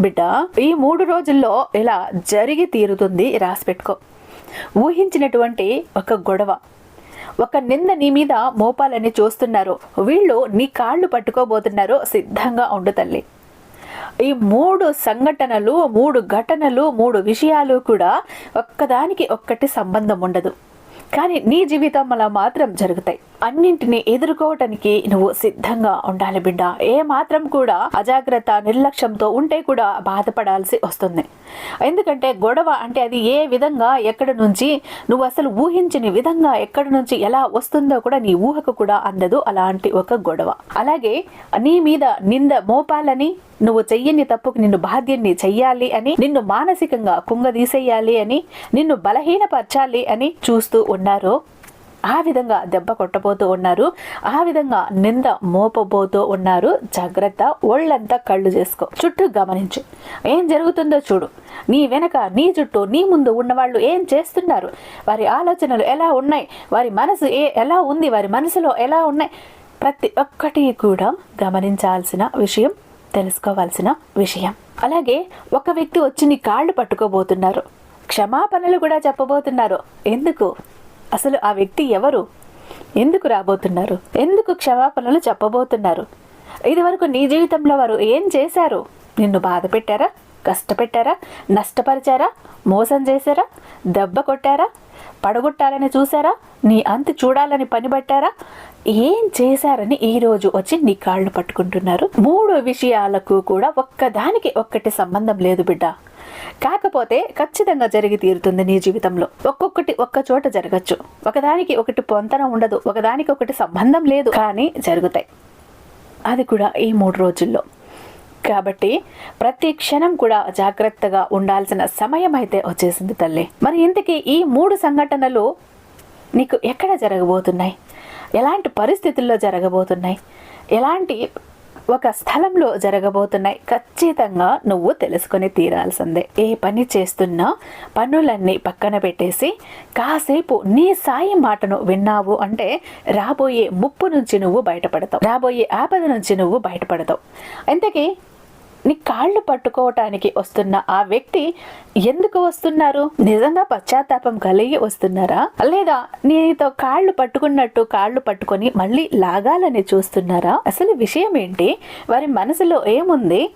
బిడ్డ ఈ మూడు రోజుల్లో ఇలా జరిగి తీరుతుంది రాసి పెట్టుకో. ఊహించినటువంటి ఒక గొడవ. ఒక నింద నీ మీద మోపాలని చూస్తున్నారు. వీళ్ళు నీ కాళ్ళు పట్టుకోబోతున్నారు సిద్ధంగా ఉండు తల్లి. ఈ మూడు సంఘటనలు మూడు ఘటనలు మూడు విషయాలు కూడా ఒక్కదానికి ఒక్కటి సంబంధం ఉండదు. కానీ నీ జీవితం అలా మాత్రం జరుగుతాయి. అన్నింటినీ ఎదుర్కోవటానికి నువ్వు సిద్ధంగా ఉండాలి బిడ్డ. ఏ మాత్రం కూడా అజాగ్రత్త నిర్లక్ష్యంతో ఉంటే కూడా బాధపడాల్సి వస్తుంది. ఎందుకంటే గొడవ అంటే అది ఏ విధంగా ఎక్కడి నుంచి నువ్వు అసలు ఊహించని విధంగా ఎక్కడి నుంచి ఎలా వస్తుందో కూడా నీ ఊహకు కూడా అందదు అలాంటి ఒక గొడవ. అలాగే నీ మీద నింద మోపాలని నువ్వు చెయ్యని తప్పుకు నిన్ను బాధ్యన్ని చెయ్యాలి అని నిన్ను మానసికంగా కుంగదీసేయాలి అని నిన్ను బలహీనపరచాలి అని చూస్తూ ఉన్నారు. ఆ విధంగా దెబ్బ కొట్టబోతూ ఉన్నారు. ఆ విధంగా నింద మోపబోతూ ఉన్నారు. జాగ్రత్త ఒళ్ళంతా కళ్ళు చేసుకో. చుట్టూ గమనించు. ఏం జరుగుతుందో చూడు. నీ వెనక నీ చుట్టూ నీ ముందు ఉన్నవాళ్ళు ఏం చేస్తున్నారు? వారి ఆలోచనలు ఎలా ఉన్నాయి? వారి మనసు ఏ ఎలా ఉంది? వారి మనసులో ఎలా ఉన్నాయి? ప్రతి ఒక్కటి కూడా గమనించాల్సిన విషయం తెలుసుకోవాల్సిన విషయం. అలాగే ఒక వ్యక్తి వచ్చి నీ కాళ్ళు పట్టుకోబోతున్నారు. క్షమాపణలు కూడా చెప్పబోతున్నారు. ఎందుకు? అసలు ఆ వ్యక్తి ఎవరు? ఎందుకు రాబోతున్నారు? ఎందుకు క్షమాపణలు చెప్పబోతున్నారు? ఇదివరకు నీ జీవితంలో వారు ఏం చేశారు? నిన్ను బాధ పెట్టారా? కష్టపెట్టారా? నష్టపరిచారా? మోసం చేశారా? దెబ్బ కొట్టారా? పడగొట్టాలని చూసారా నీ అంతు చూడాలని పనిబట్టారా ఏం చేశారని ఈ రోజు వచ్చి నీ కాళ్ళు పట్టుకుంటున్నారు? మూడు విషయాలకు కూడా ఒక్కదానికి ఒక్కటి సంబంధం లేదు బిడ్డ. కాకపోతే ఖచ్చితంగా జరిగి తీరుతుంది నీ జీవితంలో. ఒక్కొక్కటి ఒక్క చోట జరగచ్చు. ఒకదానికి ఒకటి పొంతన ఉండదు. ఒకదానికి ఒకటి సంబంధం లేదు. కానీ జరుగుతాయి. అది కూడా ఈ మూడు రోజుల్లో. కాబట్టి ప్రతి క్షణం కూడా జాగ్రత్తగా ఉండాల్సిన సమయం అయితే వచ్చేసింది తల్లి. మరి ఇంతకీ ఈ మూడు సంఘటనలు నీకు ఎక్కడ జరగబోతున్నాయి? ఎలాంటి పరిస్థితుల్లో జరగబోతున్నాయి? ఎలాంటి ఒక స్థలంలో జరగబోతున్నాయి. ఖచ్చితంగా నువ్వు తెలుసుకొని తీరాల్సిందే. ఏ పని చేస్తున్నా పనులన్నీ పక్కన పెట్టేసి కాసేపు నీ సాయి మాటను విన్నావు అంటే రాబోయే ముప్పు నుంచి నువ్వు బయటపడతావు. రాబోయే ఆపద నుంచి నువ్వు బయటపడతావు. ఇంతకీ నీ కాళ్ళు పట్టుకోవటానికి వస్తున్న ఆ వ్యక్తి ఎందుకు వస్తున్నారు? నిజంగా పశ్చాత్తాపం కలిగి వస్తున్నారా? లేదా నీతో కాళ్ళు పట్టుకున్నట్టు కాళ్ళు పట్టుకొని మళ్ళీ లాగాలని చూస్తున్నారా? అసలు విషయం ఏంటి? వారి మనసులో ఏముంది?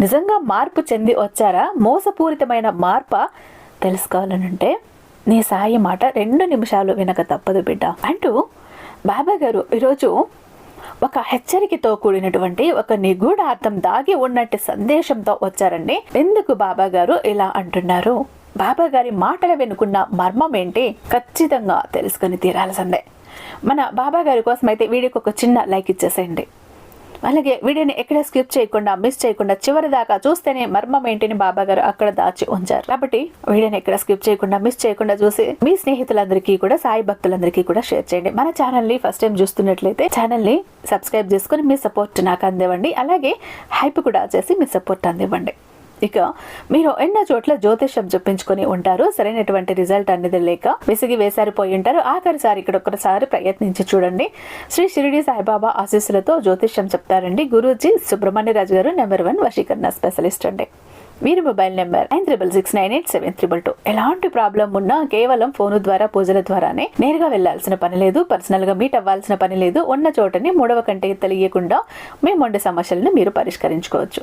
నిజంగా మార్పు చెంది వచ్చారా? మోసపూరితమైన మార్ప? తెలుసుకోవాలనంటే నీ సాయి మాట రెండు నిమిషాలు వినక తప్పదు బిడ్డ. అంటూ బాబా గారు ఈరోజు ఒక హెచ్చరికతో కూడినటువంటి ఒక నిగూఢార్థం దాగి ఉన్నట్టు సందేశంతో వచ్చారండి. ఎందుకు బాబా గారు ఇలా అంటున్నారు? బాబా గారి మాటలు వెనుకున్న మర్మం ఏంటి? ఖచ్చితంగా తెలుసుకొని తీరాల్సిందే. మన బాబా గారి కోసం అయితే వీడియోకి ఒక చిన్న లైక్ ఇచ్చేసేయండి. అలాగే వీడియోని ఎక్కడ స్కిప్ చేయకుండా మిస్ చేయకుండా చివరి దాకా చూస్తేనే మర్మం ఏంటిని బాబా గారు అక్కడ దాచి ఉంచారు. కాబట్టి వీడియోని ఎక్కడ స్కిప్ చేయకుండా మిస్ చేయకుండా చూసి మీ స్నేహితులందరికీ కూడా సాయి భక్తులందరికీ కూడా షేర్ చేయండి. మన ఛానల్ని ఫస్ట్ టైం చూస్తున్నట్లయితే ఛానల్ని సబ్స్క్రైబ్ చేసుకుని మీ సపోర్ట్ నాకు అందివ్వండి. అలాగే హైప్ కూడా చేసి మీ సపోర్ట్ అందివ్వండి. ఇక మీరు ఎన్నో చోట్ల జ్యోతిష్యం చెప్పించుకొని ఉంటారు. సరైనటువంటి రిజల్ట్ అనేది లేక విసిగి వేసారిపోయి ఉంటారు. ఆఖరిసారి ఇక్కడ ఒక్కసారి ప్రయత్నించి చూడండి. శ్రీ షిరిడి సాయిబాబా ఆశీస్సులతో జ్యోతిష్యం చెప్తారండి. గురూజీ సుబ్రహ్మణ్యరాజు గారు నెంబర్ వన్ వశీకరణ స్పెషలిస్ట్ అండి. వీరి mobile number nine triple six nine eight seven triple two. ఎలాంటి ప్రాబ్లం ఉన్నా కేవలం ఫోను ద్వారా పూజల ద్వారానే నేరుగా వెళ్ళాల్సిన పని లేదు. పర్సనల్గా మీట్ అవ్వాల్సిన పని లేదు. ఉన్న చోటని మూడవ కంటే తెలియకుండా మేము ఉండే సమస్యలను మీరు పరిష్కరించుకోవచ్చు.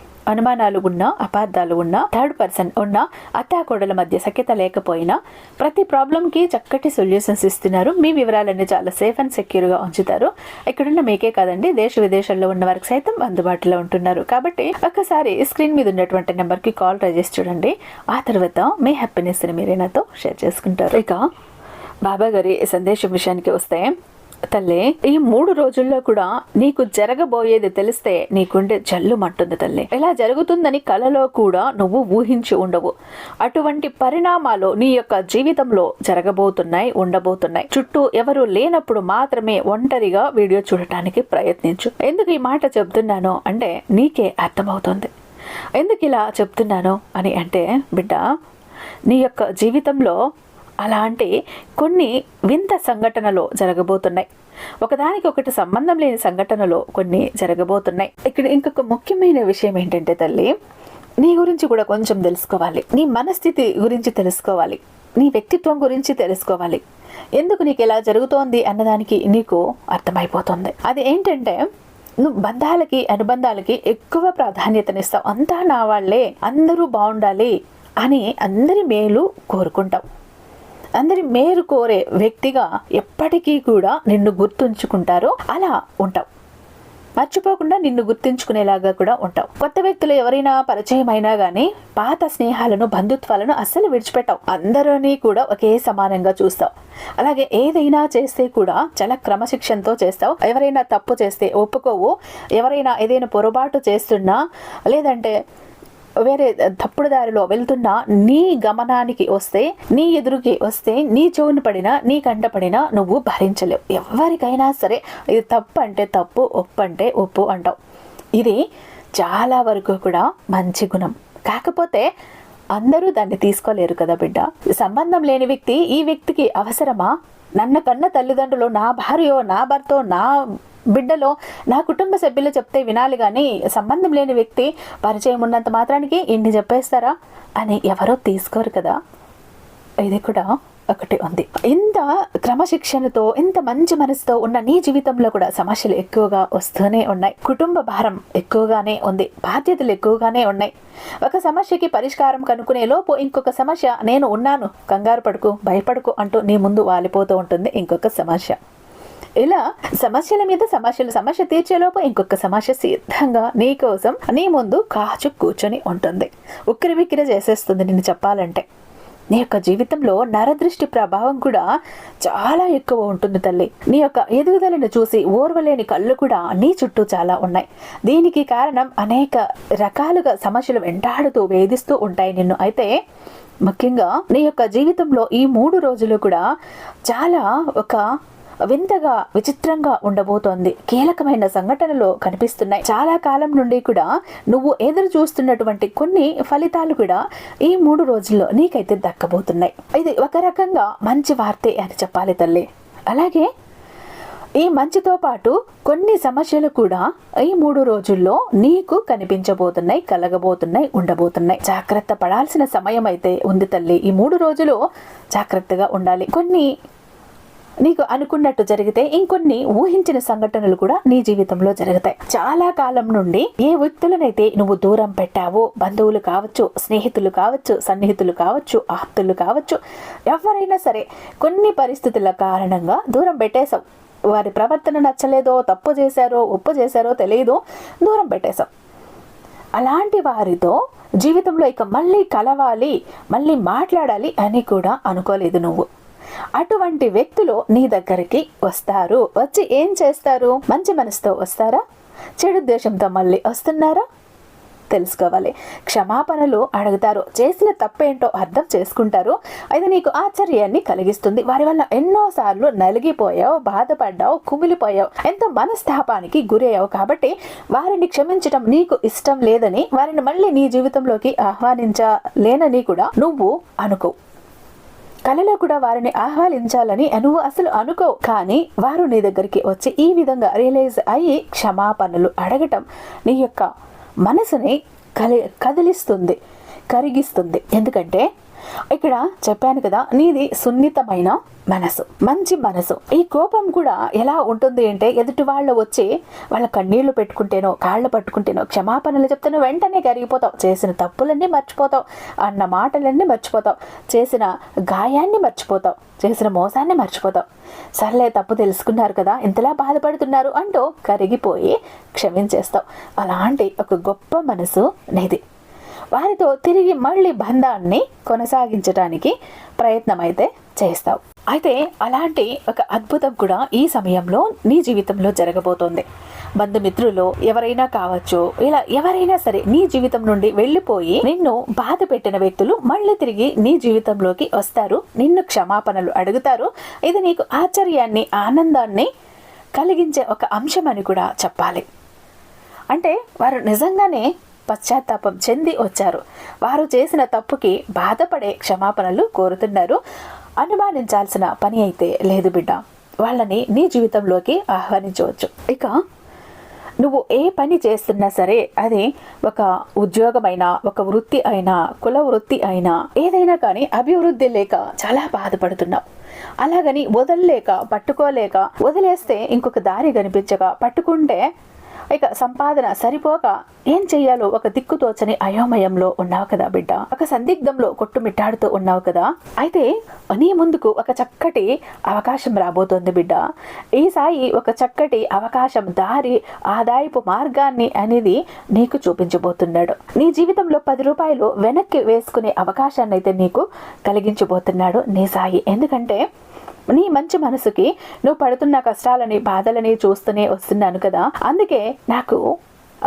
అనుమానాలు ఉన్నా అపార్థాలు ఉన్నా థర్డ్ పర్సన్ ఉన్నా అత్తాకోడల మధ్య సఖ్యత లేకపోయినా ప్రతి ప్రాబ్లంకి చక్కటి సొల్యూషన్స్ ఇస్తున్నారు. మీ వివరాలన్నీ చాలా సేఫ్ అండ్ సెక్యూర్గా ఉంచుతారు. ఇక్కడున్న మీకే కాదండి దేశ విదేశాల్లో ఉన్న వారికి సైతం అందుబాటులో ఉంటున్నారు. కాబట్టి ఒక్కసారి స్క్రీన్ మీద ఉన్నటువంటి నెంబర్కి కాల్ రిజిస్టర్ చూడండి. ఆ తర్వాత మీ హ్యాపీనెస్ని మీరే నాతో షేర్ చేసుకుంటారు. ఇక బాబా గారి సందేశం విషయానికి వస్తే తల్లే ఈ మూడు రోజుల్లో కూడా నీకు జరగబోయేది తెలిస్తే నీకుండే జల్లు మట్టుంది తల్లి. ఇలా జరుగుతుందని కలలో కూడా నువ్వు ఊహించి ఉండవు. అటువంటి పరిణామాలు నీ యొక్క జీవితంలో జరగబోతున్నాయి ఉండబోతున్నాయి. చుట్టూ ఎవరు లేనప్పుడు మాత్రమే ఒంటరిగా వీడియో చూడటానికి ప్రయత్నించు. ఎందుకు ఈ మాట చెప్తున్నాను అంటే నీకే అర్థమవుతుంది. ఎందుకు ఇలా చెప్తున్నాను అని అంటే బిడ్డ నీ యొక్క జీవితంలో అలాంటి కొన్ని వింత సంఘటనలు జరగబోతున్నాయి. ఒకదానికి ఒకటి సంబంధం లేని సంఘటనలు కొన్ని జరగబోతున్నాయి. ఇక్కడ ఇంకొక ముఖ్యమైన విషయం ఏంటంటే తల్లి నీ గురించి కూడా కొంచెం తెలుసుకోవాలి. నీ మనస్థితి గురించి తెలుసుకోవాలి. నీ వ్యక్తిత్వం గురించి తెలుసుకోవాలి. ఎందుకు నీకు ఇలా జరుగుతోంది అన్నదానికి నీకు అర్థమైపోతుంది. అది ఏంటంటే నువ్వు బంధాలకి అనుబంధాలకి ఎక్కువ ప్రాధాన్యతనిస్తావు. అంతా నా వాళ్ళే అందరూ బాగుండాలి అని అందరి మేలు కోరుకుంటావు. అందరి మేలు కోరే వ్యక్తిగా ఎప్పటికీ కూడా నిన్ను గుర్తుంచుకుంటారో అలా ఉంటావు. మర్చిపోకుండా నిన్ను గుర్తుంచుకునేలాగా కూడా ఉంటావు. కొత్త వ్యక్తులు ఎవరైనా పరిచయం అయినా గానీ పాత స్నేహాలను బంధుత్వాలను అస్సలు విడిచిపెట్టావు. అందరినీ కూడా ఒకే సమానంగా చూస్తావు. అలాగే ఏదైనా చేస్తే కూడా చాలా క్రమశిక్షణతో చేస్తావు. ఎవరైనా తప్పు చేస్తే ఒప్పుకోవు. ఎవరైనా ఏదైనా పొరపాటు చేస్తున్నా లేదంటే వేరే తప్పుడు దారిలో వెళ్తున్నా నీ గమనానికి వస్తే నీ ఎదురుకి వస్తే నీ చెవును పడినా నీ కంట పడినా నువ్వు భరించలేవు. ఎవరికైనా సరే ఇది తప్పు అంటే తప్పు ఒప్పు అంటే ఒప్పు అంటావు. ఇది చాలా వరకు కూడా మంచి గుణం. కాకపోతే అందరూ దాన్ని తీసుకోలేరు కదా బిడ్డ. సంబంధం లేని వ్యక్తి ఈ వ్యక్తికి అవసరమా? నన్ను కన్న తల్లిదండ్రులు నా భార్యో నా భర్తో నా బిడ్డలో నా కుటుంబ సభ్యులు చెప్తే వినాలి కానీ సంబంధం లేని వ్యక్తి పరిచయం ఉన్నంత మాత్రానికి ఇన్ని చెప్పేస్తారా అని ఎవరో తీసుకోరు కదా. ఇది కూడా ఒకటి ఉంది. ఇంత క్రమశిక్షణతో ఇంత మంచి మనసుతో ఉన్న నీ జీవితంలో కూడా సమస్యలు ఎక్కువగా వస్తూనే ఉన్నాయి. కుటుంబ భారం ఎక్కువగానే ఉంది. బాధ్యతలు ఎక్కువగానే ఉన్నాయి. ఒక సమస్యకి పరిష్కారం కనుక్కునే లోపు ఇంకొక సమస్య నేను ఉన్నాను కంగారు పడుకు భయపడుకు అంటూ నీ ముందు వాలిపోతూ ఉంటుంది ఇంకొక సమస్య. ఇలా సమస్యల మీద సమస్యలు సమస్య తీర్చేలోపు ఇంకొక సమస్య సిద్ధంగా నీ కోసం నీ ముందు కాచు కూర్చొని ఉంటుంది. ఉక్కిరి బిక్కిరి చేసేస్తుంది నేను చెప్పాలంటే. నీ యొక్క జీవితంలో నరదృష్టి ప్రభావం కూడా చాలా ఎక్కువ ఉంటుంది తల్లి. నీ యొక్క ఎదుగుదలను చూసి ఓర్వలేని కళ్ళు కూడా నీ చుట్టూ చాలా ఉన్నాయి. దీనికి కారణం అనేక రకాలుగా సమస్యలు వెంటాడుతూ వేధిస్తూ ఉంటాయి నిన్ను. అయితే ముఖ్యంగా నీ యొక్క జీవితంలో ఈ మూడు రోజులు కూడా చాలా ఒక వింతగా విచిత్రంగా ఉండబోతోంది. కీలకమైన సంఘటనలు కనిపిస్తున్నాయి. చాలా కాలం నుండి కూడా నువ్వు ఎదురు చూస్తున్నటువంటి కొన్ని ఫలితాలు కూడా ఈ మూడు రోజుల్లో నీకైతే దక్కబోతున్నాయి. ఇది ఒక రకంగా మంచి వార్తే అని చెప్పాలి తల్లి. అలాగే ఈ మంచితో పాటు కొన్ని సమస్యలు కూడా ఈ మూడు రోజుల్లో నీకు కనిపించబోతున్నాయి కలగబోతున్నాయి ఉండబోతున్నాయి. జాగ్రత్త పడాల్సిన సమయం అయితే ఉంది తల్లి. ఈ మూడు రోజులు జాగ్రత్తగా ఉండాలి. కొన్ని నీకు అనుకున్నట్టు జరిగితే ఇంకొన్ని ఊహించిన సంఘటనలు కూడా నీ జీవితంలో జరుగుతాయి. చాలా కాలం నుండి ఏ వ్యక్తులనైతే నువ్వు దూరం పెట్టావో బంధువులు కావచ్చు స్నేహితులు కావచ్చు సన్నిహితులు కావచ్చు ఆప్తులు కావచ్చు ఎవరైనా సరే కొన్ని పరిస్థితుల కారణంగా దూరం పెట్టేశావు. వారి ప్రవర్తన నచ్చలేదో తప్పు చేశారో ఉప్పు చేశారో తెలియదు దూరం పెట్టేశావు. అలాంటి వారితో జీవితంలో ఇక మళ్ళీ కలవాలి మళ్ళీ మాట్లాడాలి అని కూడా అనుకోలేదు నువ్వు. అటువంటి వ్యక్తులు నీ దగ్గరికి వస్తారు. వచ్చి ఏం చేస్తారు? మంచి మనసుతో వస్తారా? చెడు ఉద్దేశంతో మళ్ళీ వస్తున్నారా? తెలుసుకోవాలి. క్షమాపణలు అడుగుతారు. చేసిన తప్పేంటో అర్థం చేసుకుంటారు. అది నీకు ఆశ్చర్యాన్ని కలిగిస్తుంది. వారి వల్ల ఎన్నోసార్లు నలిగిపోయావు బాధపడ్డావు కుమిలిపోయావు ఎంతో మనస్తాపానికి గురయ్యావు కాబట్టి వారిని క్షమించడం నీకు ఇష్టం లేదని వారిని మళ్ళీ నీ జీవితంలోకి ఆహ్వానించలేనని కూడా నువ్వు అనుకో. కళలో కూడా వారిని ఆహ్వానించాలని నువ్వు అసలు అనుకో కానీ వారు నీ దగ్గరికి వచ్చి ఈ విధంగా రియలైజ్ అయ్యి క్షమాపణలు అడగటం నీ యొక్క మనసుని కలి కదిలిస్తుంది కరిగిస్తుంది. ఎందుకంటే ఇక్కడ చెప్పాను కదా నీది సున్నితమైన మనసు మంచి మనసు. ఈ కోపం కూడా ఎలా ఉంటుంది అంటే ఎదుటి వాళ్ళు వచ్చి వాళ్ళ కన్నీళ్ళు పెట్టుకుంటేనో కాళ్ళు పట్టుకుంటేనో క్షమాపణలు చెప్తేనో వెంటనే కరిగిపోతావు. చేసిన తప్పులన్నీ మర్చిపోతావు. అన్న మాటలన్నీ మర్చిపోతావు. చేసిన గాయాన్ని మర్చిపోతావు. చేసిన మోసాన్ని మర్చిపోతావు. సర్లే తప్పు తెలుసుకున్నారు కదా ఇంతలా బాధపడుతున్నారు అంటూ కరిగిపోయి క్షమించేస్తావు. అలాంటి ఒక గొప్ప మనసు నీది. వారితో తిరిగి మళ్ళీ బంధాన్ని కొనసాగించడానికి ప్రయత్నం అయితే చేస్తావు. అయితే అలాంటి ఒక అద్భుతం కూడా ఈ సమయంలో నీ జీవితంలో జరగబోతోంది. బంధుమిత్రులు ఎవరైనా కావచ్చు ఇలా ఎవరైనా సరే నీ జీవితం నుండి వెళ్ళిపోయి నిన్ను బాధ పెట్టిన వ్యక్తులు మళ్ళీ తిరిగి నీ జీవితంలోకి వస్తారు. నిన్ను క్షమాపణలు అడుగుతారు. ఇది నీకు ఆశ్చర్యాన్ని ఆనందాన్ని కలిగించే ఒక అంశం అని కూడా చెప్పాలి. అంటే వారు నిజంగానే పశ్చాత్తాపం చెంది వచ్చారు. వారు చేసిన తప్పుకి బాధపడే క్షమాపణలు కోరుతున్నారు. అనుమానించాల్సిన పని అయితే లేదు బిడ్డ. వాళ్ళని నీ జీవితంలోకి ఆహ్వానించవచ్చు. ఇక నువ్వు ఏ పని చేస్తున్నా సరే అది ఒక ఉద్యోగమైనా ఒక వృత్తి అయినా కుల వృత్తి అయినా ఏదైనా కానీ అభివృద్ధి లేక చాలా బాధపడుతున్నావు. అలాగని వదలలేక పట్టుకోలేక వదిలేస్తే ఇంకొక దారి కనిపించక పట్టుకుంటే ఇక సంపాదన సరిపోక ఏం చెయ్యాలో ఒక దిక్కుతోచని అయోమయంలో ఉన్నావు కదా బిడ్డ. ఒక సందిగ్ధంలో కొట్టుమిట్టాడుతూ ఉన్నావు కదా. అయితే నీ ముందుకు ఒక చక్కటి అవకాశం రాబోతోంది బిడ్డ. ఈ సాయి ఒక చక్కటి అవకాశం దారి ఆదాయపు మార్గాన్ని అనేది నీకు చూపించబోతున్నాడు. నీ జీవితంలో పది రూపాయలు వెనక్కి వేసుకునే అవకాశాన్ని అయితే నీకు కలిగించబోతున్నాడు నీ సాయి. ఎందుకంటే నీ మంచి మనసుకి నువ్వు పడుతున్న కష్టాలని బాధలని చూస్తూనే వస్తున్నాను కదా. అందుకే నాకు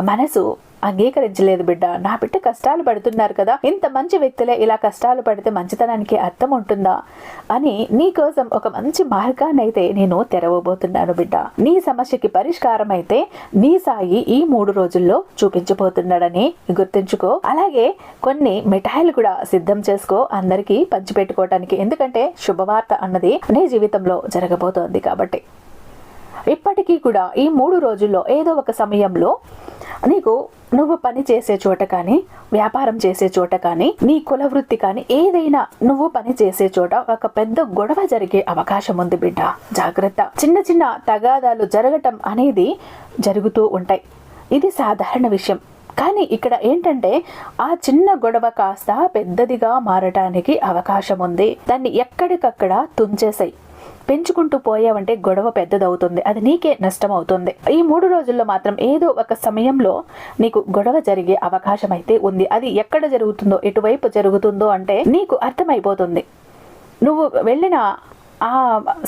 మనసు అంగీకరించలేదు బిడ్డ. నా బిడ్డ కష్టాలు పడుతున్నారు కదా. ఇంత మంచి వ్యక్తులే ఇలా కష్టాలు పడితే మంచితనానికి అర్థం ఉంటుందా? అని నీ కోసం ఒక మంచి మార్గాన్ని అయితే నేను తెరవబోతున్నాను బిడ్డ. నీ సమస్యకి పరిష్కారం అయితే నీ సాయి ఈ మూడు రోజుల్లో చూపించబోతున్నాడని గుర్తుంచుకో. అలాగే కొన్ని మిఠాయిలు కూడా సిద్ధం చేసుకో. అందరికీ పంచిపెట్టుకోవటానికి. ఎందుకంటే శుభవార్త అన్నది నీ జీవితంలో జరగబోతోంది కాబట్టి. ఇప్పటికీ కూడా ఈ మూడు రోజుల్లో ఏదో ఒక సమయంలో నీకు నువ్వు పని చేసే చోట కానీ వ్యాపారం చేసే చోట కానీ నీ కుల వృత్తి కానీ ఏదైనా నువ్వు పని చేసే చోట ఒక పెద్ద గొడవ జరిగే అవకాశం ఉంది బిడ్డ. జాగ్రత్త. చిన్న చిన్న తగాదాలు జరగటం అనేది జరుగుతూ ఉంటాయి. ఇది సాధారణ విషయం. కానీ ఇక్కడ ఏంటంటే ఆ చిన్న గొడవ కాస్త పెద్దదిగా మారటానికి అవకాశం ఉంది. దాన్ని ఎక్కడికక్కడ తుంచేసాయి పెంచుకుంటూ పోయావంటే గొడవ పెద్దదవుతుంది. అది నీకే నష్టం అవుతుంది ఈ మూడు రోజుల్లో మాత్రం ఏదో ఒక సమయంలో నీకు గొడవ జరిగే అవకాశం అయితే ఉంది. అది ఎక్కడ జరుగుతుందో ఎటువైపు జరుగుతుందో అంటే నీకు అర్థమైపోతుంది. నువ్వు వెళ్ళిన ఆ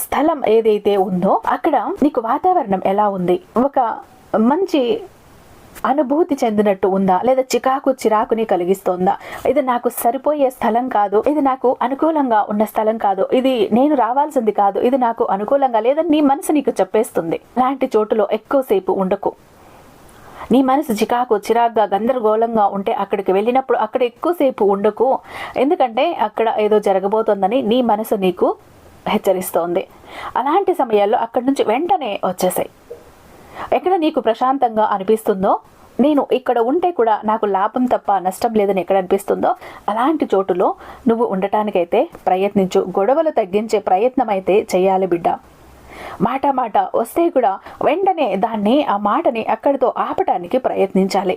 స్థలం ఏదైతే ఉందో అక్కడ నీకు వాతావరణం ఎలా ఉంది? ఒక మంచి అనుభూతి చెందినట్టు ఉందా? లేదా చికాకు చిరాకుని కలిగిస్తోందా? ఇది నాకు సరిపోయే స్థలం కాదు. ఇది నాకు అనుకూలంగా ఉన్న స్థలం కాదు. ఇది నేను రావాల్సింది కాదు. ఇది నాకు అనుకూలంగా లేదని నీ మనసు నీకు చెప్పేస్తుంది. అలాంటి చోటులో ఎక్కువసేపు ఉండకు. నీ మనసు చికాకు చిరాగ్గా గందరగోళంగా ఉంటే అక్కడికి వెళ్ళినప్పుడు అక్కడ ఎక్కువసేపు ఉండకు. ఎందుకంటే అక్కడ ఏదో జరగబోతోందని నీ మనసు నీకు హెచ్చరిస్తోంది. అలాంటి సమయాల్లో అక్కడి నుంచి వెంటనే వచ్చేసాయి. ఎక్కడ నీకు ప్రశాంతంగా అనిపిస్తుందో నేను ఇక్కడ ఉంటే కూడా నాకు లాభం తప్ప నష్టం లేదని ఎక్కడ అనిపిస్తుందో అలాంటి చోటులో నువ్వు ఉండటానికైతే ప్రయత్నించు. గొడవలు తగ్గించే ప్రయత్నం అయితే చేయాలి బిడ్డ. మాట మాట వస్తే కూడా వెంటనే దాన్ని ఆ మాటని అక్కడితో ఆపటానికి ప్రయత్నించాలి.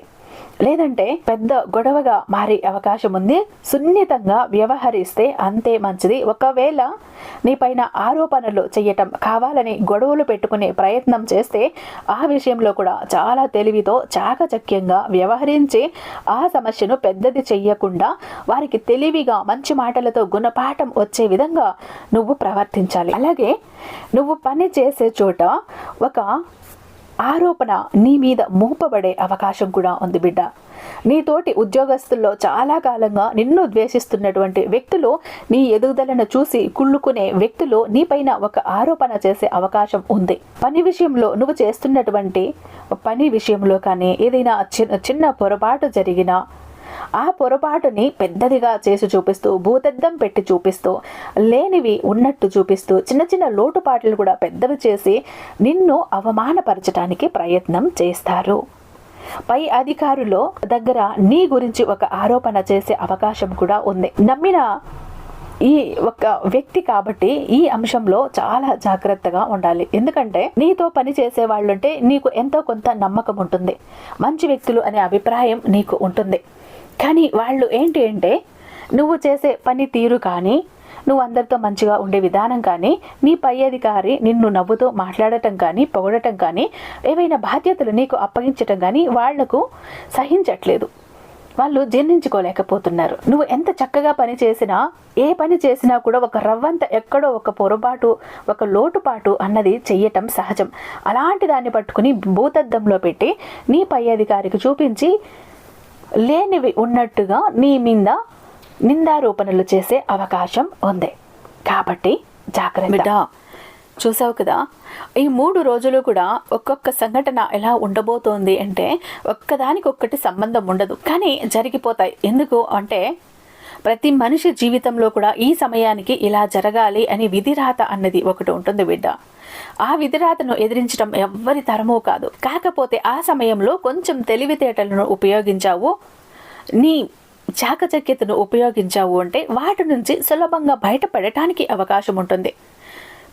లేదంటే పెద్ద గొడవగా మారే అవకాశం ఉంది. సున్నితంగా వ్యవహరిస్తే అంతే మంచిది. ఒకవేళ నీపైన ఆరోపణలు చేయటం కావాలని గొడవలు పెట్టుకునే ప్రయత్నం చేస్తే ఆ విషయంలో కూడా చాలా తెలివితో చాకచక్యంగా వ్యవహరించి ఆ సమస్యను పెద్దది చెయ్యకుండా వారికి తెలివిగా మంచి మాటలతో గుణపాఠం వచ్చే విధంగా నువ్వు ప్రవర్తించాలి. అలాగే నువ్వు పని చేసే చోట ఒక ఆరోపణ నీ మీద మోపబడే అవకాశం కూడా ఉంది బిడ్డ. నీతోటి ఉద్యోగస్తుల్లో చాలా కాలంగా నిన్ను ద్వేషిస్తున్నటువంటి వ్యక్తులు నీ ఎదుగుదలను చూసి కుళ్ళుకునే వ్యక్తులు నీపైన ఒక ఆరోపణ చేసే అవకాశం ఉంది. పని విషయంలో నువ్వు చేస్తున్నటువంటి పని విషయంలో కానీ ఏదైనా చిన్న చిన్న పొరపాటు జరిగినా ఆ పొరపాటుని పెద్దదిగా చేసి చూపిస్తూ భూతద్దం పెట్టి చూపిస్తూ లేనివి ఉన్నట్టు చూపిస్తూ చిన్న చిన్న లోటుపాట్లు కూడా పెద్దవి చేసి నిన్ను అవమానపరచడానికి ప్రయత్నం చేస్తారు. పై అధికారులో దగ్గర నీ గురించి ఒక ఆరోపణ చేసే అవకాశం కూడా ఉంది. నమ్మిన ఈ ఒక వ్యక్తి కాబట్టి ఈ అంశంలో చాలా జాగ్రత్తగా ఉండాలి. ఎందుకంటే నీతో పని చేసే వాళ్ళుంటే నీకు ఎంతో కొంత నమ్మకం ఉంటుంది. మంచి వ్యక్తులు అనే అభిప్రాయం నీకు ఉంటుంది. కానీ వాళ్ళు ఏంటి అంటే నువ్వు చేసే పని తీరు కానీ నువ్వు అందరితో మంచిగా ఉండే విధానం కానీ నీ పై అధికారి నిన్ను నవ్వుతూ మాట్లాడటం కానీ పొగడటం కానీ ఏవైనా బాధ్యతలు నీకు అప్పగించటం కానీ వాళ్ళకు సహించట్లేదు. వాళ్ళు జీర్ణించుకోలేకపోతున్నారు. నువ్వు ఎంత చక్కగా పని చేసినా ఏ పని చేసినా కూడా ఒక రవ్వంత ఎక్కడో ఒక పొరపాటు ఒక లోటుపాటు అన్నది చెయ్యటం సహజం. అలాంటి దాన్ని పట్టుకుని భూతద్దంలో పెట్టి నీ పై అధికారికి చూపించి లేనివి ఉన్నట్టుగా నీ మీద నిందారోపణలు చేసే అవకాశం ఉంది. కాబట్టి జాగ్రత్త. చూసావు కదా ఈ మూడు రోజులు కూడా ఒక్కొక్క సంఘటన ఎలా ఉండబోతోంది అంటే ఒక్కదానికి ఒక్కటి సంబంధం ఉండదు. కానీ జరిగిపోతాయి. ఎందుకు అంటే ప్రతి మనిషి జీవితంలో కూడా ఈ సమయానికి ఇలా జరగాలి అని విధిరాత అన్నది ఒకటి ఉంటుంది బిడ్డ. ఆ విధిరాతను ఎదిరించడం ఎవ్వరి తరమూ కాదు. కాకపోతే ఆ సమయంలో కొంచెం తెలివితేటలను ఉపయోగించావు. నీ చాకచక్యతను ఉపయోగించావు అంటే వాటి నుంచి సులభంగా బయటపడటానికి అవకాశం ఉంటుంది.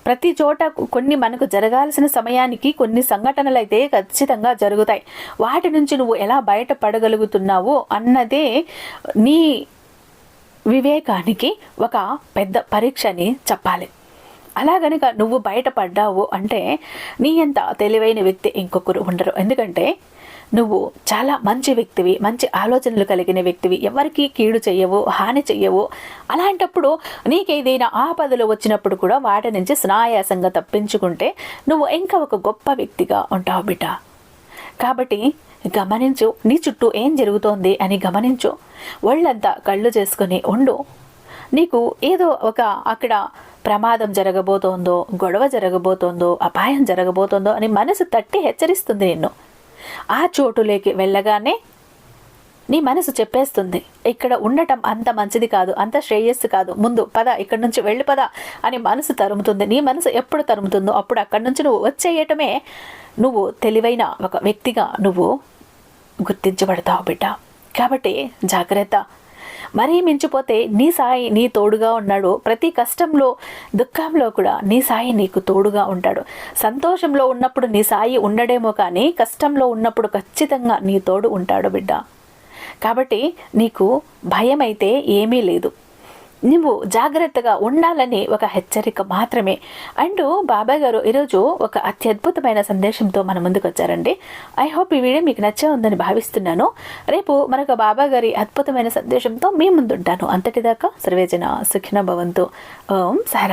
ప్రతి చోట కొన్ని మనకు జరగాల్సిన సమయానికి కొన్ని సంఘటనలు అయితే ఖచ్చితంగా జరుగుతాయి. వాటి నుంచి నువ్వు ఎలా బయటపడగలుగుతున్నావు అన్నదే నీ వివేకానికి ఒక పెద్ద పరీక్షని చెప్పాలి. అలా గనుక నువ్వు బయటపడ్డావు అంటే నీ అంత తెలివైన వ్యక్తి ఇంకొకరు ఉండరు. ఎందుకంటే నువ్వు చాలా మంచి వ్యక్తివి మంచి ఆలోచనలు కలిగిన వ్యక్తివి. ఎవరికి కీడు చెయ్యవు హాని చెయ్యవు. అలాంటప్పుడు నీకేదైనా ఆపదలు వచ్చినప్పుడు కూడా వాటి నుంచి స్నాయాసంగా తప్పించుకుంటే నువ్వు ఇంకా ఒక గొప్ప వ్యక్తిగా ఉంటావు బిడ్డ. కాబట్టి గమనించు నీ చుట్టూ ఏం జరుగుతోంది అని గమనించు. ఒళ్ళంతా కళ్ళు చేసుకుని ఉండు. నీకు ఏదో ఒక అక్కడ ప్రమాదం జరగబోతోందో గొడవ జరగబోతోందో అపాయం జరగబోతోందో అని మనసు తట్టి హెచ్చరిస్తుంది నిన్ను. ఆ చోటులోకి వెళ్ళగానే నీ మనసు చెప్పేస్తుంది ఇక్కడ ఉండటం అంత మంచిది కాదు అంత శ్రేయస్సు కాదు. ముందు పద ఇక్కడ నుంచి వెళ్ళి పద అని మనసు తరుముతుంది. నీ మనసు ఎప్పుడు తరుముతుందో అప్పుడు అక్కడి నుంచి నువ్వు వచ్చేయటమే నువ్వు తెలివైన ఒక వ్యక్తిగా నువ్వు గుర్తించబడతావు బిడ్డ. కాబట్టి జాగ్రత్త. మరీ మించిపోతే నీ సాయి నీ తోడుగా ఉన్నాడు. ప్రతి కష్టంలో దుఃఖంలో కూడా నీ సాయి నీకు తోడుగా ఉంటాడు. సంతోషంలో ఉన్నప్పుడు నీ సాయి ఉండడేమో కానీ కష్టంలో ఉన్నప్పుడు ఖచ్చితంగా నీ తోడు ఉంటాడు బిడ్డ. కాబట్టి నీకు భయం అయితే ఏమీ లేదు. నువ్వు జాగ్రత్తగా ఉండాలని ఒక హెచ్చరిక మాత్రమే. అంటూ బాబాయ్ గారు ఈరోజు ఒక అత్యద్భుతమైన సందేశంతో మన ముందుకు వచ్చారండి. ఐ హోప్ ఈ వీడియో మీకు నచ్చే ఉందని భావిస్తున్నాను. రేపు మరొక బాబా గారి అద్భుతమైన సందేశంతో మీ ముందుంటాను. అంతటిదాకా సర్వేజన సుఖిన భవంతు. ఓం సారా